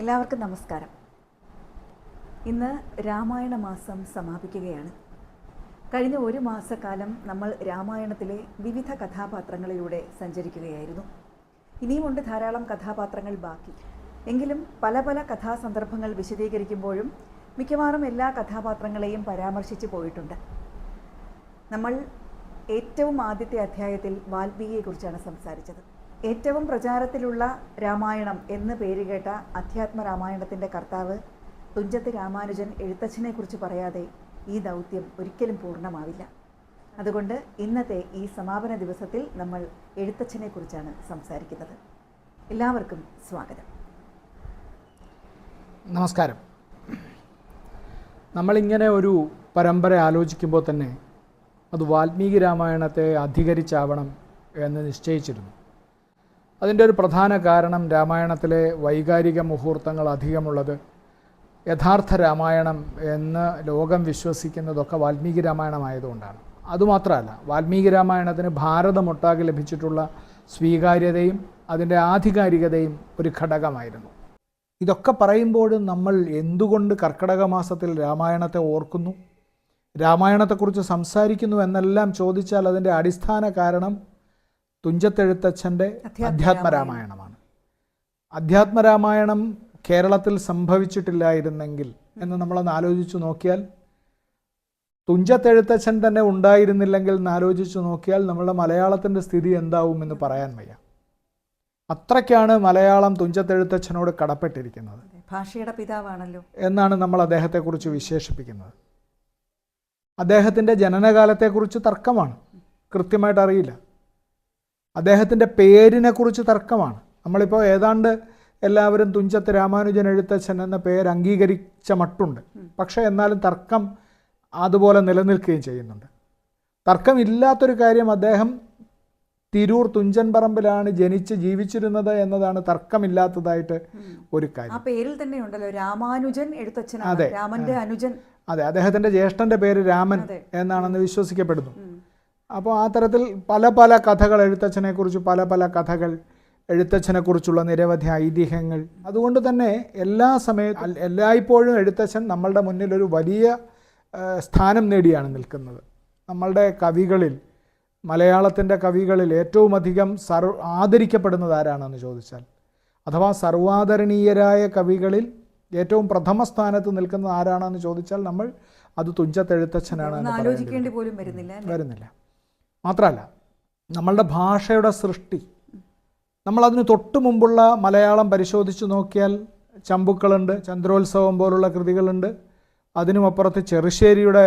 എല്ലാവർക്കും നമസ്കാരം. ഇന്ന് രാമായണ മാസം സമാപിക്കുകയാണ്. കഴിഞ്ഞ ഒരു മാസക്കാലം നമ്മൾ രാമായണത്തിലെ വിവിധ കഥാപാത്രങ്ങളിലൂടെ സഞ്ചരിക്കുകയായിരുന്നു. ഇനിയുമുണ്ട് ധാരാളം കഥാപാത്രങ്ങൾ ബാക്കി. എങ്കിലും പല പല കഥാസന്ദർഭങ്ങൾ വിശദീകരിക്കുമ്പോഴും മിക്കവാറും എല്ലാ കഥാപാത്രങ്ങളെയും പരാമർശിച്ചു പോയിട്ടുണ്ട്. നമ്മൾ ഏറ്റവും ആദ്യത്തെ അധ്യായത്തിൽ വാൽമീകിയെക്കുറിച്ചാണ് സംസാരിച്ചത്. ഏറ്റവും പ്രചാരത്തിലുള്ള രാമായണം എന്ന് പേരുകേട്ട അധ്യാത്മ രാമായണത്തിന്റെ കർത്താവ് തുഞ്ചത്ത് രാമാനുജൻ എഴുത്തച്ഛനെക്കുറിച്ച് പറയാതെ ഈ ദൗത്യം ഒരിക്കലും പൂർണമാവില്ല. അതുകൊണ്ട് ഇന്നത്തെ ഈ സമാപന ദിവസത്തിൽ നമ്മൾ എഴുത്തച്ഛനെക്കുറിച്ചാണ് സംസാരിക്കുന്നത്. എല്ലാവർക്കും സ്വാഗതം. നമസ്കാരം. നമ്മളിങ്ങനെ ഒരു പരമ്പര ആലോചിക്കുമ്പോൾ തന്നെ അത് വാൽമീകി രാമായണത്തെ അധികരിച്ചാവണം എന്ന് നിശ്ചയിച്ചിരുന്നു. അതിന്റെ ഒരു പ്രധാന കാരണം രാമായണത്തിലെ വൈകാരിക മുഹൂർത്തങ്ങൾ അധികമുള്ളത്. യഥാർത്ഥ രാമായണം എന്ന് ലോകം വിശ്വസിക്കുന്നതൊക്കെ വാൽമീകി രാമായണമായതുകൊണ്ടാണ് അതുമാത്രമല്ല വാൽമീകി രാമായണത്തിന് ഭാരതമൊട്ടാകെ ലഭിച്ചിട്ടുള്ള സ്വീകാര്യതയും അതിന്റെ ആധികാരികതയും ഒരു ഘടകമായിരുന്നു. ഇതൊക്കെ പറയുമ്പോഴും നമ്മൾ എന്തുകൊണ്ട് കർക്കടക മാസത്തിൽ രാമായണത്തെ ഓർക്കുന്നു? രാമായണത്തെക്കുറിച്ച് സംസാരിക്കുന്നു എന്നെല്ലാം ചോദിച്ചാൽ അതിന്റെ അടിസ്ഥാന കാരണം തുഞ്ചത്തെഴുത്തച്ഛന്റെ അധ്യാത്മ അധ്യാത്മരാമായണമാണ്. അധ്യാത്മരാമായണം കേരളത്തിൽ സംഭവിച്ചിട്ടില്ലായിരുന്നെങ്കിൽ എന്ന് നമ്മളൊന്ന് ആലോചിച്ചു നോക്കിയാൽ തുഞ്ചത്തെഴുത്തച്ഛൻ തന്നെ ഉണ്ടായിരുന്നില്ലെങ്കിൽ എന്ന് ആലോചിച്ചു നോക്കിയാൽ നമ്മളുടെ മലയാളത്തിന്റെ സ്ഥിതി എന്താവും എന്ന് പറയാൻ വയ്യ. അത്രയ്ക്കാണ് മലയാളം തുഞ്ചത്തെഴുത്തച്ഛനോട് കടപ്പെട്ടിരിക്കുന്നത്. ഭാഷയുടെ പിതാവാണല്ലോ. എന്നാണ് നമ്മൾ അദ്ദേഹത്തെക്കുറിച്ച് വിശേഷിപ്പിക്കുന്നത്. അദ്ദേഹത്തിന്റെ ജനനകാലത്തെക്കുറിച്ച് തർക്കമാണ്. കൃത്യമായിട്ട് അറിയില്ല അദ്ദേഹത്തിന്റെ പേരിനെ കുറിച്ച് തർക്കമാണ് നമ്മളിപ്പോൾ ഏതാണ്ട് എല്ലാവരും തുഞ്ചത്ത് രാമാനുജൻ എഴുത്തച്ഛൻ എന്ന പേര് അംഗീകരിച്ച മട്ടുണ്ട് പക്ഷേ എന്നാലും തർക്കം അതുപോലെ നിലനിൽക്കുകയും ചെയ്യുന്നുണ്ട് തർക്കമില്ലാത്തൊരു കാര്യം അദ്ദേഹം തിരൂർ തുഞ്ചൻ പറമ്പിലാണ് ജനിച്ച് ജീവിച്ചിരുന്നത് എന്നതാണ് തർക്കമില്ലാത്തതായിട്ട് ഒരു കാര്യം ആ പേരിൽ തന്നെ ഉണ്ടല്ലോ രാമാനുജൻ എഴുത്തച്ഛൻ അതെ. രാമന്റെ അനുജൻ അതെ അദ്ദേഹത്തിന്റെ ജ്യേഷ്ഠന്റെ പേര് രാമൻ. എന്നാണെന്ന് വിശ്വസിക്കപ്പെടുന്നു. അപ്പോൾ ആ തരത്തിൽ പല പല കഥകൾ എഴുത്തച്ഛനെക്കുറിച്ച് പല പല കഥകൾ എഴുത്തച്ഛനെക്കുറിച്ചുള്ള നിരവധി ഐതിഹ്യങ്ങൾ. അതുകൊണ്ട് തന്നെ എല്ലാ സമയത്തും എല്ലായ്പ്പോഴും എഴുത്തച്ഛൻ നമ്മളുടെ മുന്നിൽ ഒരു വലിയ സ്ഥാനം നേടിയാണ് നിൽക്കുന്നത്. നമ്മളുടെ കവികളിൽ മലയാളത്തിന്റെ കവികളിൽ ഏറ്റവും അധികം സർവ ആദരിക്കപ്പെടുന്നത് ആരാണെന്ന് ചോദിച്ചാൽ അഥവാ സർവാദരണീയരായ കവികളിൽ ഏറ്റവും പ്രഥമ സ്ഥാനത്ത് നിൽക്കുന്നത് ആരാണെന്ന് ചോദിച്ചാൽ നമ്മൾ അത് തുഞ്ചത്തെഴുത്തച്ഛനാണ് വരുന്നില്ല വരുന്നില്ല. മാത്രമല്ല നമ്മളുടെ ഭാഷയുടെ സൃഷ്ടി. നമ്മളതിന് തൊട്ട് മുമ്പുള്ള മലയാളം പരിശോധിച്ച് നോക്കിയാൽ ചമ്പുക്കളുണ്ട് ചന്ദ്രോത്സവം പോലുള്ള കൃതികളുണ്ട്. അതിനുമപ്പുറത്ത് ചെറുശ്ശേരിയുടെ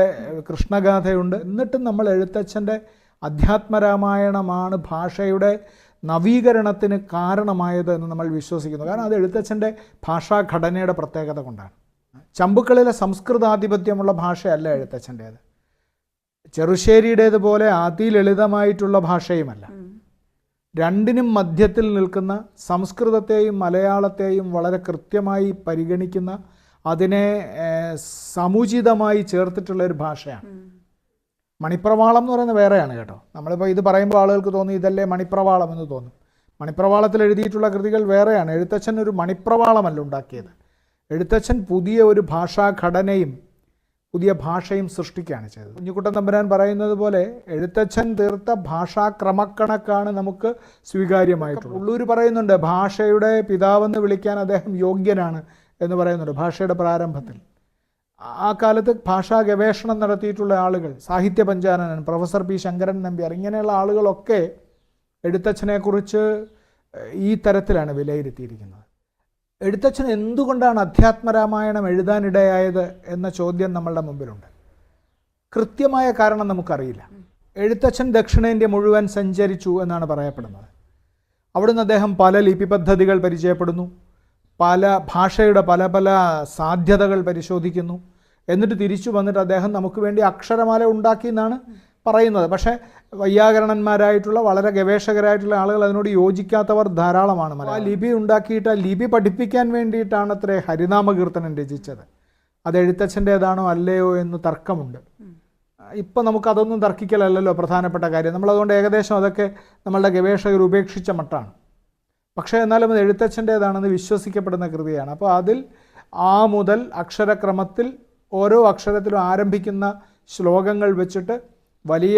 കൃഷ്ണഗാഥയുണ്ട്. എന്നിട്ടും നമ്മൾ എഴുത്തച്ഛന്റെ അധ്യാത്മരാമായണമാണ് ഭാഷയുടെ നവീകരണത്തിന് കാരണമായത് എന്ന് നമ്മൾ വിശ്വസിക്കുന്നു. കാരണം അത് എഴുത്തച്ഛന്റെ ഭാഷാഘടനയുടെ പ്രത്യേകത കൊണ്ടാണ്. ചമ്പുക്കളിലെ സംസ്കൃതാധിപത്യമുള്ള ഭാഷയല്ല എഴുത്തച്ഛന്റേത്. ചെറുശ്ശേരിയുടേതുപോലെ അതിലളിതമായിട്ടുള്ള ഭാഷയുമല്ല. രണ്ടിനും മധ്യത്തിൽ നിൽക്കുന്ന സംസ്കൃതത്തെയും മലയാളത്തെയും വളരെ കൃത്യമായി പരിഗണിക്കുന്ന അതിനെ സമുചിതമായി ചേർത്തിട്ടുള്ള ഒരു ഭാഷയാണ്. മണിപ്രവാളം എന്ന് പറയുന്നത് വേറെയാണ് കേട്ടോ. നമ്മളിപ്പോൾ ഇത് പറയുമ്പോൾ ആളുകൾക്ക് തോന്നി ഇതല്ലേ മണിപ്രവാളം എന്ന് തോന്നും. മണിപ്രവാളത്തിൽ എഴുതിയിട്ടുള്ള കൃതികൾ വേറെയാണ്. എഴുത്തച്ഛൻ ഒരു മണിപ്രവാളമല്ല ഉണ്ടാക്കിയത്. എഴുത്തച്ഛൻ പുതിയ ഒരു ഭാഷാഘടനയും പുതിയ ഭാഷയും സൃഷ്ടിക്കുകയാണ് ചെയ്തത്. കുഞ്ഞുകുട്ടൻ തമ്പുരാൻ പറയുന്നത് പോലെ എഴുത്തച്ഛൻ തീർത്ത ഭാഷാ ക്രമക്കണക്കാണ് നമുക്ക് സ്വീകാര്യമായിട്ടുള്ളത്. ഉള്ളൂർ പറയുന്നുണ്ട് ഭാഷയുടെ പിതാവെന്ന് വിളിക്കാൻ അദ്ദേഹം യോഗ്യനാണ് എന്ന് പറയുന്നുണ്ട് ഭാഷയുടെ പ്രാരംഭത്തിൽ. ആ കാലത്ത് ഭാഷാ ഗവേഷണം നടത്തിയിട്ടുള്ള ആളുകൾ സാഹിത്യ പഞ്ചാനനൻ പ്രൊഫസർ പി ശങ്കരൻ നമ്പ്യാർ ഇങ്ങനെയുള്ള ആളുകളൊക്കെ എഴുത്തച്ഛനെക്കുറിച്ച് ഈ തരത്തിലാണ് വിലയിരുത്തിയിരിക്കുന്നത്. എഴുത്തച്ഛൻ എന്തുകൊണ്ടാണ് അധ്യാത്മരാമായണം എഴുതാനിടയായത് എന്ന ചോദ്യം നമ്മളുടെ മുമ്പിലുണ്ട്. കൃത്യമായ കാരണം നമുക്കറിയില്ല. എഴുത്തച്ഛൻ ദക്ഷിണേന്ത്യ മുഴുവൻ സഞ്ചരിച്ചു എന്നാണ് പറയപ്പെടുന്നത്. അവിടുന്ന് അദ്ദേഹം പല ലിപി പദ്ധതികൾ പരിചയപ്പെടുന്നു. പല ഭാഷയുടെ പല പല സാധ്യതകൾ പരിശോധിക്കുന്നു. എന്നിട്ട് തിരിച്ചു വന്നിട്ട് അദ്ദേഹം നമുക്ക് വേണ്ടി അക്ഷരമാല ഉണ്ടാക്കി എന്നാണ് പറയുന്നത്. പക്ഷേ വൈയാകരണന്മാരായിട്ടുള്ള വളരെ ഗവേഷകരായിട്ടുള്ള ആളുകൾ അതിനോട് യോജിക്കാത്തവർ ധാരാളമാണ് ആ ലിപി ഉണ്ടാക്കിയിട്ട് ആ ലിപി പഠിപ്പിക്കാൻ വേണ്ടിയിട്ടാണ് അത്രേ ഹരിനാമകീർത്തനം രചിച്ചത്. അത് എഴുത്തച്ഛന്റേതാണോ അല്ലയോ എന്ന് തർക്കമുണ്ട്. ഇപ്പം നമുക്കതൊന്നും തർക്കിക്കലല്ലോ പ്രധാനപ്പെട്ട കാര്യം. നമ്മളതുകൊണ്ട് ഏകദേശം അതൊക്കെ നമ്മളുടെ ഗവേഷകർ ഉപേക്ഷിച്ച മട്ടാണ്. പക്ഷേ എന്നാലും അത് എഴുത്തച്ഛന്റേതാണെന്ന് വിശ്വസിക്കപ്പെടുന്ന കൃതിയാണ്. അപ്പോൾ അതിൽ ആ മുതൽ അക്ഷരക്രമത്തിൽ ഓരോ അക്ഷരത്തിലും ആരംഭിക്കുന്ന ശ്ലോകങ്ങൾ വെച്ചിട്ട് വലിയ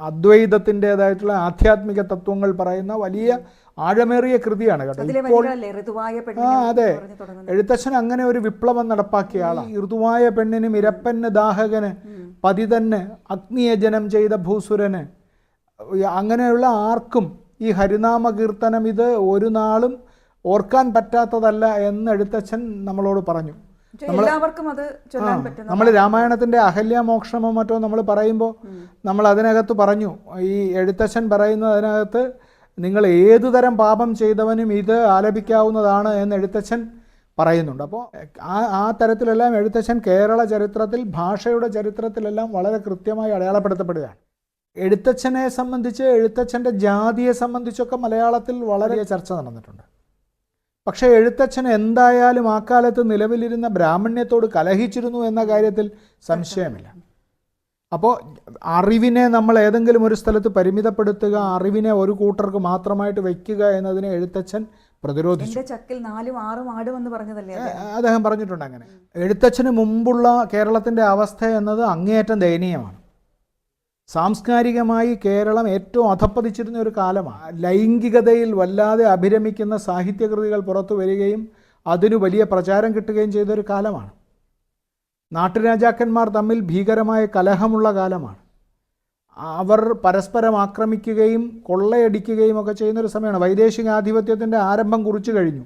അദ്വൈതത്തിന്റെതായിട്ടുള്ള ആധ്യാത്മിക തത്വങ്ങൾ പറയുന്ന വലിയ ആഴമേറിയ കൃതിയാണ് കേട്ടോ. ആ അതെ. എഴുത്തച്ഛൻ അങ്ങനെ ഒരു വിപ്ലവം നടപ്പാക്കിയ ആളാണ്. ഋതുവായ പെണ്ണിന് ഇരപ്പന് ദാഹകന് പതിതന് അഗ്നിയജനം ചെയ്ത ഭൂസുരന് അങ്ങനെയുള്ള ആർക്കും ഈ ഹരിനാമ കീർത്തനം ഇത് ഒരു നാളും ഓർക്കാൻ പറ്റാത്തതല്ല എന്ന് എഴുത്തച്ഛൻ നമ്മളോട് പറഞ്ഞു. എല്ലാവർക്കും അത് നമ്മൾ രാമായണത്തിന്റെ അഹല്യാമോക്ഷമോ മറ്റോ നമ്മൾ പറയുമ്പോൾ നമ്മൾ അതിനകത്ത് പറഞ്ഞു. ഈ എഴുത്തച്ഛൻ പറയുന്നത് അതിനകത്ത് നിങ്ങൾ ഏതു തരം പാപം ചെയ്തവനും ഇത് ആലപിക്കാവുന്നതാണ് എന്ന് എഴുത്തച്ഛൻ പറയുന്നുണ്ട്. അപ്പോൾ ആ ആ തരത്തിലെല്ലാം എഴുത്തച്ഛൻ കേരള ചരിത്രത്തിൽ ഭാഷയുടെ ചരിത്രത്തിലെല്ലാം വളരെ കൃത്യമായി അടയാളപ്പെടുത്തപ്പെടുകയാണ്. എഴുത്തച്ഛനെ സംബന്ധിച്ച് എഴുത്തച്ഛന്റെ ജാതിയെ സംബന്ധിച്ചൊക്കെ മലയാളത്തിൽ വളരെ ചർച്ച നടന്നിട്ടുണ്ട്. പക്ഷേ എഴുത്തച്ഛൻ എന്തായാലും ആ കാലത്ത് നിലവിലിരുന്ന ബ്രാഹ്മണ്യത്തോട് കലഹിച്ചിരുന്നു എന്ന കാര്യത്തിൽ സംശയമില്ല. അപ്പോൾ അറിവിനെ നമ്മൾ ഏതെങ്കിലും ഒരു സ്ഥലത്ത് പരിമിതപ്പെടുത്തുക അറിവിനെ ഒരു കൂട്ടർക്ക് മാത്രമായിട്ട് വയ്ക്കുക എന്നതിനെ എഴുത്തച്ഛൻ പ്രതിരോധിച്ചു. ചക്കിൽ നാലും ആറും ആടും എന്ന് പറഞ്ഞതല്ലേ അദ്ദേഹം? പറഞ്ഞിട്ടുണ്ട് അങ്ങനെ. എഴുത്തച്ഛന് മുമ്പുള്ള കേരളത്തിന്റെ അവസ്ഥ എന്നത് അങ്ങേയറ്റം ദയനീയമാണ്. സാംസ്കാരികമായി കേരളം ഏറ്റവും അധപ്പതിച്ചിരുന്ന ഒരു കാലമാണ്. ലൈംഗികതയിൽ വല്ലാതെ അഭിരമിക്കുന്ന സാഹിത്യകൃതികൾ പുറത്തു വരികയും അതിനു വലിയ പ്രചാരം കിട്ടുകയും ചെയ്തൊരു കാലമാണ്. നാട്ടുരാജാക്കന്മാർ തമ്മിൽ ഭീകരമായ കലഹമുള്ള കാലമാണ്. അവർ പരസ്പരം ആക്രമിക്കുകയും കൊള്ളയടിക്കുകയും ഒക്കെ ചെയ്യുന്ന ഒരു സമയമാണ്. വൈദേശിക ആധിപത്യത്തിന്റെ ആരംഭം കുറിച്ചു കഴിഞ്ഞു.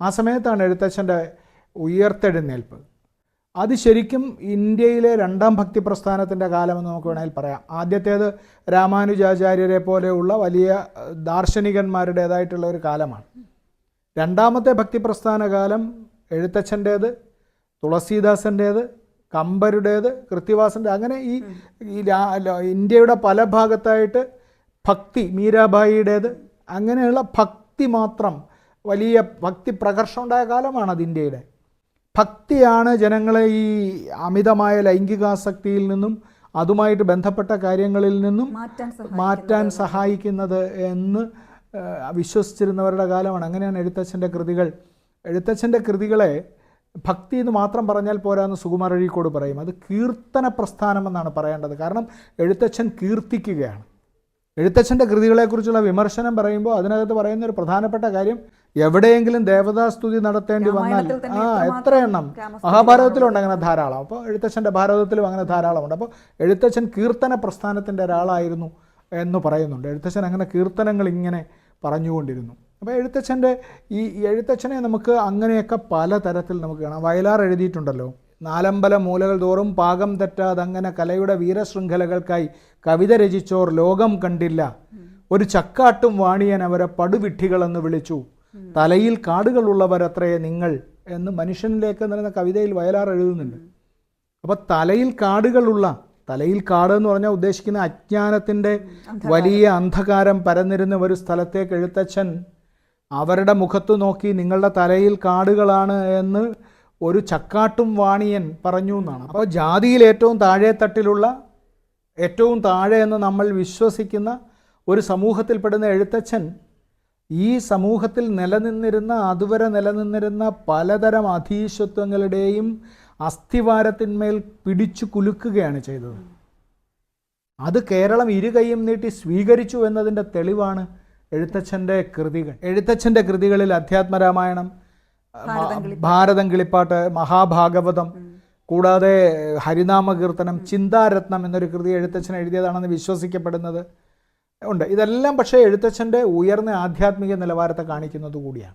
ആ സമയത്താണ് എഴുത്തച്ഛന്റെ ഉയർത്തെഴുന്നേൽപ്പ്. അത് ശരിക്കും ഇന്ത്യയിലെ രണ്ടാം ഭക്തി പ്രസ്ഥാനത്തിന്റെ കാലമെന്ന് നമുക്ക് വേണമെങ്കിൽ പറയാം. ആദ്യത്തേത് രാമാനുജാചാര്യരെ പോലെയുള്ള വലിയ ദാർശനികന്മാരുടേതായിട്ടുള്ള ഒരു കാലമാണ്. രണ്ടാമത്തെ ഭക്തി പ്രസ്ഥാന കാലം എഴുത്തച്ഛന്റേത് തുളസീദാസന്റേത് കമ്പരുടേത് കൃത്തിവാസന്റെ അങ്ങനെ ഈ ഇന്ത്യയുടെ പല ഭാഗത്തായിട്ട് ഭക്തി മീരാബായിയുടേത് അങ്ങനെയുള്ള ഭക്തി മാത്രം വലിയ ഭക്തി പ്രകർഷം ഉണ്ടായ കാലമാണ് അത് ഇന്ത്യയുടെ. ഭക്തിയാണ് ജനങ്ങളെ ഈ അമിതമായ ലൈംഗികാസക്തിയിൽ നിന്നും അതുമായിട്ട് ബന്ധപ്പെട്ട കാര്യങ്ങളിൽ നിന്നും മാറ്റാൻ സഹായിക്കുന്നത്. എന്ന് വിശ്വസിച്ചിരുന്നവരുടെ കാലമാണ്. അങ്ങനെയാണ് എഴുത്തച്ഛന്റെ കൃതികൾ. എഴുത്തച്ഛന്റെ കൃതികളെ ഭക്തി എന്ന് മാത്രം പറഞ്ഞാൽ പോരാന്ന് സുകുമാർ അഴീക്കോട് പറയും. അത് കീർത്തന പ്രസ്ഥാനം എന്നാണ് പറയേണ്ടത്. കാരണം എഴുത്തച്ഛൻ കീർത്തിക്കുകയാണ്. എഴുത്തച്ഛന്റെ കൃതികളെക്കുറിച്ചുള്ള വിമർശനം പറയുമ്പോൾ അതിനകത്ത് പറയുന്ന ഒരു പ്രധാനപ്പെട്ട കാര്യം എവിടെയെങ്കിലും ദേവതാസ്തുതി നടത്തേണ്ടി വന്നാൽ ആ എത്ര എണ്ണം? മഹാഭാരതത്തിലുണ്ട് അങ്ങനെ ധാരാളം. അപ്പോൾ എഴുത്തച്ഛന്റെ ഭാരതത്തിലും അങ്ങനെ ധാരാളമുണ്ട്. അപ്പോൾ എഴുത്തച്ഛൻ കീർത്തന പ്രസ്ഥാനത്തിന്റെ ഒരാളായിരുന്നു എന്ന് പറയുന്നുണ്ട്. എഴുത്തച്ഛൻ അങ്ങനെ കീർത്തനങ്ങൾ ഇങ്ങനെ പറഞ്ഞുകൊണ്ടിരുന്നു. അപ്പോൾ എഴുത്തച്ഛന്റെ ഈ എഴുത്തച്ഛനെ നമുക്ക് അങ്ങനെയൊക്കെ പല പലതരത്തിൽ നമുക്ക് കാണാം. വയലാർ എഴുതിയിട്ടുണ്ടല്ലോ. നാലമ്പല മൂലകൾ തോറും പാകം തെറ്റാതങ്ങനെ കലയുടെ വീരശൃംഖലകൾക്കായി കവിത രചിച്ചോർ ലോകം കണ്ടില്ല. ഒരു ചക്കാട്ടും വാണിയൻ അവരെ പടുവിഡ്ഢികളെന്ന് വിളിച്ചു. തലയിൽ കാടുകളുള്ളവരത്രേ നിങ്ങൾ എന്ന് മനുഷ്യനിലേക്ക് നിന്ന കവിതയിൽ വയലാർ എഴുതുന്നുണ്ട്. അപ്പോൾ തലയിൽ കാടുകളുള്ള തലയിൽ കാട് എന്ന് പറഞ്ഞാൽ ഉദ്ദേശിക്കുന്ന അജ്ഞാനത്തിന്റെ വലിയ അന്ധകാരം പരന്നിരുന്ന ഒരു സ്ഥലത്തേക്ക് എഴുത്തച്ഛൻ അവരുടെ മുഖത്ത് നോക്കി നിങ്ങളുടെ തലയിൽ കാടുകളാണ് എന്ന് ഒരു ചക്കാട്ടും വാണിയൻ പറഞ്ഞു എന്നാണ്. അപ്പോൾ ജാതിയിൽ ഏറ്റവും താഴെ തട്ടിലുള്ള ഏറ്റവും താഴെ എന്ന് നമ്മൾ വിശ്വസിക്കുന്ന ഒരു സമൂഹത്തിൽപ്പെടുന്ന എഴുത്തച്ഛൻ ഈ സമൂഹത്തിൽ നിലനിന്നിരുന്ന അതുവരെ നിലനിന്നിരുന്ന പലതരം അധീശത്വങ്ങളുടെയും അസ്ഥിവാരത്തിന്മേൽ പിടിച്ചു കുലുക്കുകയാണ് ചെയ്തത്. അത് കേരളം ഇരുകൈയും നീട്ടി സ്വീകരിച്ചു എന്നതിന്റെ തെളിവാണ് എഴുത്തച്ഛന്റെ കൃതികൾ. എഴുത്തച്ഛന്റെ കൃതികളിൽ അധ്യാത്മരാമായണം ഭാരതം കിളിപ്പാട്ട് മഹാഭാഗവതം കൂടാതെ ഹരിനാമകീർത്തനം ചിന്താരത്നം എന്നൊരു കൃതി എഴുത്തച്ഛൻ എഴുതിയതാണെന്ന് വിശ്വസിക്കപ്പെടുന്നത്. ഉണ്ട്. ഇതെല്ലാം പക്ഷേ എഴുത്തച്ഛന്റെ ഉയർന്ന ആധ്യാത്മിക നിലവാരത്തെ കാണിക്കുന്നത് കൂടിയാണ്.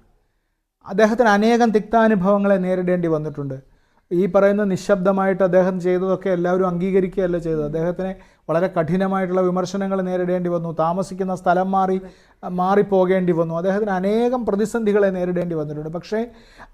അദ്ദേഹത്തിന് അനേകം തിക്താനുഭവങ്ങളെ നേരിടേണ്ടി വന്നിട്ടുണ്ട്. ഈ പറയുന്ന നിശബ്ദമായിട്ട് അദ്ദേഹം ചെയ്തതൊക്കെ എല്ലാവരും അംഗീകരിക്കുകയല്ല ചെയ്തത്. അദ്ദേഹത്തിന് വളരെ കഠിനമായിട്ടുള്ള വിമർശനങ്ങൾ നേരിടേണ്ടി വന്നു. താമസിക്കുന്ന സ്ഥലം മാറി മാറിപ്പോകേണ്ടി വന്നു. അദ്ദേഹത്തിന് അനേകം പ്രതിസന്ധികളെ നേരിടേണ്ടി വന്നിട്ടുണ്ട്. പക്ഷേ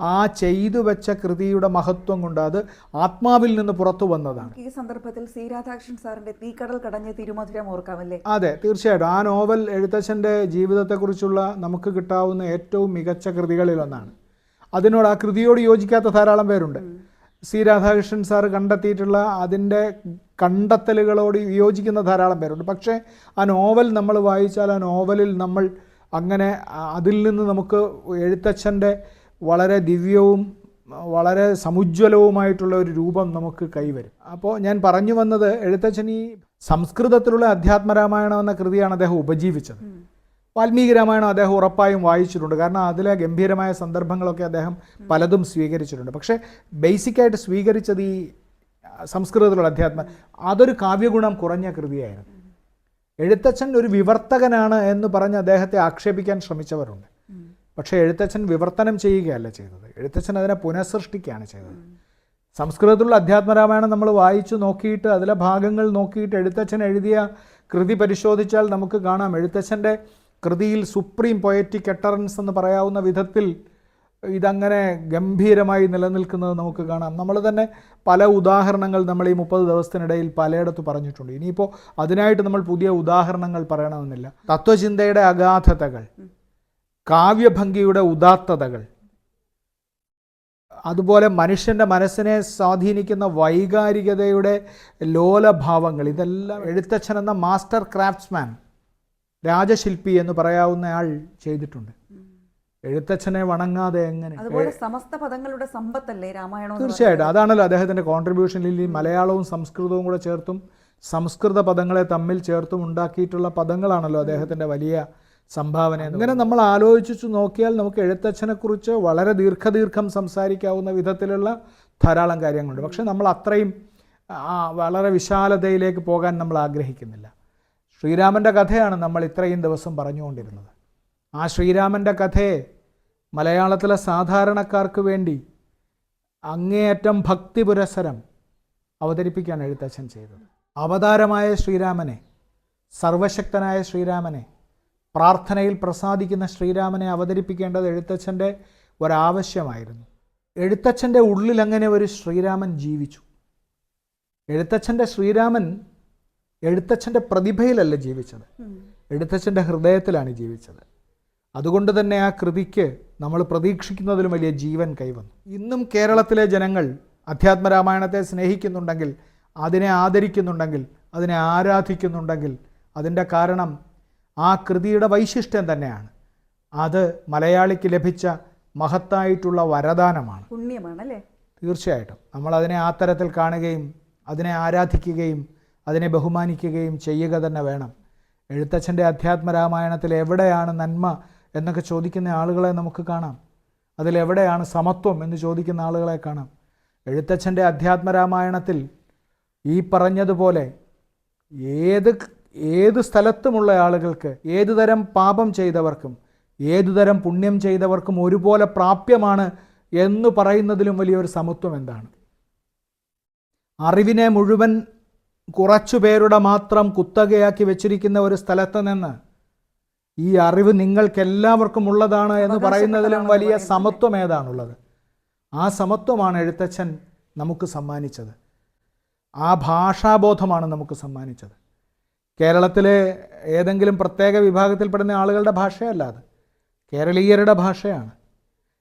ആ ചെയ്തു വെച്ച കൃതിയുടെ മഹത്വം കൊണ്ട് അത് ആത്മാവിൽ നിന്ന് പുറത്തു വന്നതാണ്. ഈ സന്ദർഭത്തിൽ സി രാധാകൃഷ്ണൻ സാറിന്റെ തീക്കടൽ കടഞ്ഞ തിരുമധുരം ഓർക്കാമല്ലേ? അതെ തീർച്ചയായിട്ടും. ആ നോവൽ എഴുത്തച്ഛന്റെ ജീവിതത്തെക്കുറിച്ചുള്ള നമുക്ക് കിട്ടാവുന്ന ഏറ്റവും മികച്ച കൃതികളിലൊന്നാണ്. അതിനോട് ആ കൃതിയോട് യോജിക്കാത്ത ധാരാളം പേരുണ്ട്. സി രാധാകൃഷ്ണൻ സാർ കണ്ടെത്തിയിട്ടുള്ള അതിന്റെ കണ്ടെത്തലുകളോട് യോജിക്കുന്ന ധാരാളം പേരുണ്ട്. പക്ഷേ ആ നോവൽ നമ്മൾ വായിച്ചാൽ ആ നോവലിൽ നമ്മൾ അങ്ങനെ അതിൽ നിന്ന് നമുക്ക് എഴുത്തച്ഛന്റെ വളരെ ദിവ്യവും വളരെ സമുജ്വലവുമായിട്ടുള്ള ഒരു രൂപം നമുക്ക് കൈവരും. അപ്പോൾ ഞാൻ പറഞ്ഞു വന്നത് എഴുത്തച്ഛൻ ഈ സംസ്കൃതത്തിലുള്ള അധ്യാത്മരാമായണം എന്ന കൃതിയാണ് അദ്ദേഹം ഉപജീവിച്ചത്. വാൽമീകി രാമായണം അദ്ദേഹം ഉറപ്പായും വായിച്ചിട്ടുണ്ട്. കാരണം അതിലെ ഗംഭീരമായ സന്ദർഭങ്ങളൊക്കെ അദ്ദേഹം പലതും സ്വീകരിച്ചിട്ടുണ്ട്. പക്ഷേ ബേസിക്കായിട്ട് സ്വീകരിച്ചത് ഈ സംസ്കൃതത്തിലുള്ള അധ്യാത്മ അതൊരു കാവ്യഗുണം കുറഞ്ഞ കൃതിയായിരുന്നു. എഴുത്തച്ഛൻ ഒരു വിവർത്തകനാണ് എന്ന് പറഞ്ഞ് അദ്ദേഹത്തെ ആക്ഷേപിക്കാൻ ശ്രമിച്ചവരുണ്ട്. പക്ഷേ എഴുത്തച്ഛൻ വിവർത്തനം ചെയ്യുകയല്ല ചെയ്തത്. എഴുത്തച്ഛൻ അതിനെ പുനഃസൃഷ്ടിക്കുകയാണ് ചെയ്തത്. സംസ്കൃതത്തിലുള്ള അധ്യാത്മരാമായണം നമ്മൾ വായിച്ചു നോക്കിയിട്ട് അതിലെ ഭാഗങ്ങൾ നോക്കിയിട്ട് എഴുത്തച്ഛൻ എഴുതിയ കൃതി പരിശോധിച്ചാൽ നമുക്ക് കാണാം. എഴുത്തച്ഛന്റെ കൃതിയിൽ സുപ്രീം പൊയറ്റിക് എട്ടറൻസ് എന്ന് പറയാവുന്ന വിധത്തിൽ ഇതങ്ങനെ ഗംഭീരമായി നിലനിൽക്കുന്നത് നമുക്ക് കാണാം. നമ്മൾ തന്നെ പല ഉദാഹരണങ്ങൾ നമ്മൾ ഈ മുപ്പത് ദിവസത്തിനിടയിൽ പലയിടത്ത് പറഞ്ഞിട്ടുണ്ട്. ഇനിയിപ്പോൾ അതിനായിട്ട് നമ്മൾ പുതിയ ഉദാഹരണങ്ങൾ പറയണമെന്നില്ല. തത്വചിന്തയുടെ അഗാധതകൾ കാവ്യഭംഗിയുടെ ഉദാത്തതകൾ അതുപോലെ മനുഷ്യന്റെ മനസ്സിനെ സ്വാധീനിക്കുന്ന വൈകാരികതയുടെ ലോലഭാവങ്ങൾ ഇതെല്ലാം എഴുത്തച്ഛൻ എന്ന മാസ്റ്റർ ക്രാഫ്റ്റ്സ്മാൻ രാജശില്പി എന്ന് പറയാവുന്നയാൾ ചെയ്തിട്ടുണ്ട്. എഴുത്തച്ഛനെ വണങ്ങാതെ എങ്ങനെ? സമസ്ത പദങ്ങളുടെ സമ്പത്തല്ലേ രാമായണം തീർച്ചയായിട്ടും. അതാണല്ലോ അദ്ദേഹത്തിന്റെ കോൺട്രിബ്യൂഷനിൽ ഈ മലയാളവും സംസ്കൃതവും കൂടെ ചേർത്തും സംസ്കൃത പദങ്ങളെ തമ്മിൽ ചേർത്തും ഉണ്ടാക്കിയിട്ടുള്ള പദങ്ങളാണല്ലോ അദ്ദേഹത്തിന്റെ വലിയ സംഭാവന. അങ്ങനെ നമ്മൾ ആലോചിച്ചു നോക്കിയാൽ നമുക്ക് എഴുത്തച്ഛനെക്കുറിച്ച് വളരെ ദീർഘദീർഘം സംസാരിക്കാവുന്ന വിധത്തിലുള്ള ധാരാളം കാര്യങ്ങളുണ്ട്. പക്ഷെ നമ്മൾ അത്രയും വളരെ വിശാലതയിലേക്ക് പോകാൻ നമ്മൾ ആഗ്രഹിക്കുന്നില്ല. ശ്രീരാമന്റെ കഥയാണ് നമ്മൾ ഇത്രയും ദിവസം പറഞ്ഞുകൊണ്ടിരുന്നത്. ആ ശ്രീരാമന്റെ കഥയെ മലയാളത്തിലെ സാധാരണക്കാർക്ക് വേണ്ടി അങ്ങേയറ്റം ഭക്തി പുരസരം അവതരിപ്പിക്കാൻ എഴുത്തച്ഛൻ ചെയ്തത്. അവതാരമായ ശ്രീരാമനെ സർവശക്തനായ ശ്രീരാമനെ പ്രാർത്ഥനയിൽ പ്രസാദിക്കുന്ന ശ്രീരാമനെ അവതരിപ്പിക്കേണ്ടത് എഴുത്തച്ഛന്റെ ഒരാവശ്യമായിരുന്നു. എഴുത്തച്ഛന്റെ ഉള്ളിൽ അങ്ങനെ ഒരു ശ്രീരാമൻ ജീവിച്ചു. എഴുത്തച്ഛന്റെ ശ്രീരാമൻ എഴുത്തച്ഛന്റെ പ്രതിഭയിലല്ല ജീവിച്ചത്? എഴുത്തച്ഛന്റെ ഹൃദയത്തിലാണ് ജീവിച്ചത്. അതുകൊണ്ട് തന്നെ ആ കൃതിക്ക് നമ്മൾ പ്രതീക്ഷിക്കുന്നതിലും വലിയ ജീവൻ കൈവന്നു. ഇന്നും കേരളത്തിലെ ജനങ്ങൾ അധ്യാത്മരാമായണത്തെ സ്നേഹിക്കുന്നുണ്ടെങ്കിൽ അതിനെ ആദരിക്കുന്നുണ്ടെങ്കിൽ അതിനെ ആരാധിക്കുന്നുണ്ടെങ്കിൽ അതിന്റെ കാരണം ആ കൃതിയുടെ വൈശിഷ്ട്യം തന്നെയാണ്. അത് മലയാളിക്ക് ലഭിച്ച മഹത്തായിട്ടുള്ള വരദാനമാണ്. പുണ്യമാണ് അല്ലേ തീർച്ചയായിട്ടും. നമ്മൾ അതിനെ ആ തരത്തിൽ കാണുകയും അതിനെ ആരാധിക്കുകയും അതിനെ ബഹുമാനിക്കുകയും ചെയ്യുക തന്നെ വേണം. എഴുത്തച്ഛന്റെ അധ്യാത്മരാമായണത്തിൽ എവിടെയാണ് നന്മ എന്നൊക്കെ ചോദിക്കുന്ന ആളുകളെ നമുക്ക് കാണാം. അതിലെവിടെയാണ് സമത്വം എന്ന് ചോദിക്കുന്ന ആളുകളെ കാണാം. എഴുത്തച്ഛന്റെ അധ്യാത്മരാമായണത്തിൽ ഈ പറഞ്ഞതുപോലെ ഏത് ഏത് സ്ഥലത്തുമുള്ള ആളുകൾക്ക് ഏതു തരം പാപം ചെയ്തവർക്കും ഏതു തരം പുണ്യം ചെയ്തവർക്കും ഒരുപോലെ പ്രാപ്യമാണ് എന്ന് പറയുന്നതിലും വലിയൊരു സമത്വം എന്താണ്? അറിവിനെ മുഴുവൻ കുറച്ചു പേരുടെ മാത്രം കുത്തകയാക്കി വെച്ചിരിക്കുന്ന ഒരു സ്ഥലത്ത് നിന്ന് ഈ അറിവ് നിങ്ങൾക്കെല്ലാവർക്കും ഉള്ളതാണ് എന്ന് പറയുന്നതിലും വലിയ സമത്വം ഏതാണുള്ളത്? ആ സമത്വമാണ് എഴുത്തച്ഛൻ നമുക്ക് സമ്മാനിച്ചത്. ആ ഭാഷാബോധമാണ് നമുക്ക് സമ്മാനിച്ചത്. കേരളത്തിലെ ഏതെങ്കിലും പ്രത്യേക വിഭാഗത്തിൽപ്പെടുന്ന ആളുകളുടെ ഭാഷയല്ല അത്. കേരളീയരുടെ ഭാഷയാണ്.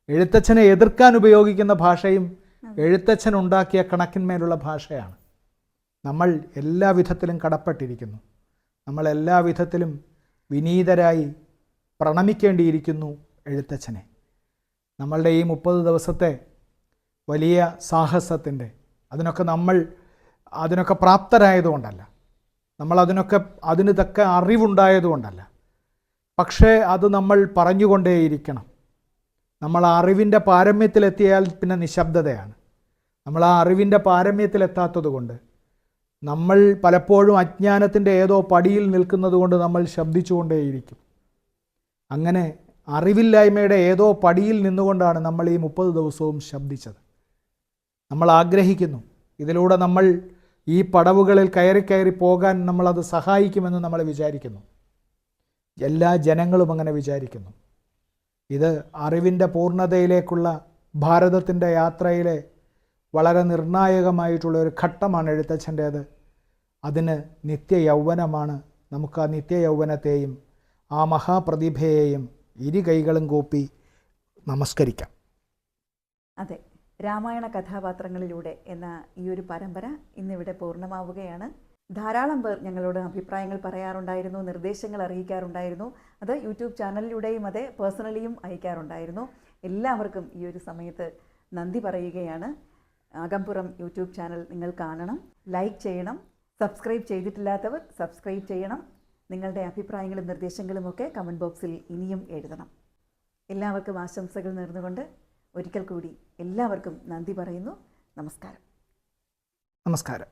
എഴുത്തച്ഛനെ എതിർക്കാൻ ഉപയോഗിക്കുന്ന ഭാഷയും എഴുത്തച്ഛൻ ഉണ്ടാക്കിയ കണക്കിന്മേലുള്ള ഭാഷയാണ്. നമ്മൾ എല്ലാ വിധത്തിലും കടപ്പെട്ടിരിക്കുന്നു. നമ്മൾ എല്ലാ വിധത്തിലും വിനീതരായി പ്രണമിക്കേണ്ടിയിരിക്കുന്നു എഴുത്തച്ഛനെ. നമ്മളുടെ ഈ മുപ്പത് ദിവസത്തെ വലിയ സാഹസത്തിന്റെ അതിനൊക്കെ നമ്മൾ അതിനൊക്കെ പ്രാപ്തരായതുകൊണ്ടല്ല. നമ്മൾ അതിനൊക്കെ അതിന് തക്ക അറിവുണ്ടായതുകൊണ്ടല്ല. പക്ഷേ അത് നമ്മൾ പറഞ്ഞുകൊണ്ടേയിരിക്കണം. നമ്മൾ ആ അറിവിന്റെ പാരമ്യത്തിലെത്തിയാൽ പിന്നെ നിശബ്ദതയാണ്. നമ്മൾ ആ അറിവിന്റെ പാരമ്യത്തിലെത്താത്തത് കൊണ്ട് നമ്മൾ പലപ്പോഴും അജ്ഞാനത്തിന്റെ ഏതോ പടിയിൽ നിൽക്കുന്നത് കൊണ്ട് നമ്മൾ ശബ്ദിച്ചുകൊണ്ടേയിരിക്കും. അങ്ങനെ അറിവില്ലായ്മയുടെ ഏതോ പടിയിൽ നിന്നുകൊണ്ടാണ് നമ്മൾ ഈ മുപ്പത് ദിവസവും ശബ്ദിച്ചത്. നമ്മൾ ആഗ്രഹിക്കുന്നു. ഇതിലൂടെ നമ്മൾ ഈ പടവുകളിൽ കയറി കയറി പോകാൻ നമ്മളത് സഹായിക്കുമെന്ന് നമ്മൾ വിചാരിക്കുന്നു. എല്ലാ ജനങ്ങളും അങ്ങനെ വിചാരിക്കുന്നു. ഇത് അറിവിന്റെ പൂർണതയിലേക്കുള്ള ഭാരതത്തിന്റെ യാത്രയിലെ വളരെ നിർണായകമായിട്ടുള്ള ഒരു ഘട്ടമാണ് എഴുത്തച്ഛന്റേത്. അതിന് നിത്യ യൗവനമാണ് നമുക്ക് ആ നിത്യ യൗവനത്തെയും ആ മഹാപ്രതിഭയെയും ഇരു കൈകളും കൂപ്പി നമസ്കരിക്കാം. അതെ രാമായണ കഥാപാത്രങ്ങളിലൂടെ എന്ന ഈ ഒരു പരമ്പര ഇന്നിവിടെ പൂർണമാവുകയാണ്. ധാരാളം പേർ ഞങ്ങളോട് അഭിപ്രായങ്ങൾ പറയാറുണ്ടായിരുന്നു നിർദ്ദേശങ്ങൾ അറിയിക്കാറുണ്ടായിരുന്നു. അത് യൂട്യൂബ് ചാനലിലൂടെയും അതെ പേഴ്സണലിയും അയക്കാറുണ്ടായിരുന്നു. എല്ലാവർക്കും ഈ ഒരു സമയത്ത് നന്ദി പറയുകയാണ്. അകംപുറം യൂട്യൂബ് ചാനൽ നിങ്ങൾ കാണണം ലൈക്ക് ചെയ്യണം സബ്സ്ക്രൈബ് ചെയ്തിട്ടില്ലാത്തവർ സബ്സ്ക്രൈബ് ചെയ്യണം. നിങ്ങളുടെ അഭിപ്രായങ്ങളും നിർദ്ദേശങ്ങളും ഒക്കെ കമന്റ് ബോക്സിൽ ഇനിയും എഴുതണം. എല്ലാവർക്കും ആശംസകൾ നേർന്നുകൊണ്ട് ഒരിക്കൽ കൂടി എല്ലാവർക്കും നന്ദി പറയുന്നു. നമസ്കാരം. നമസ്കാരം.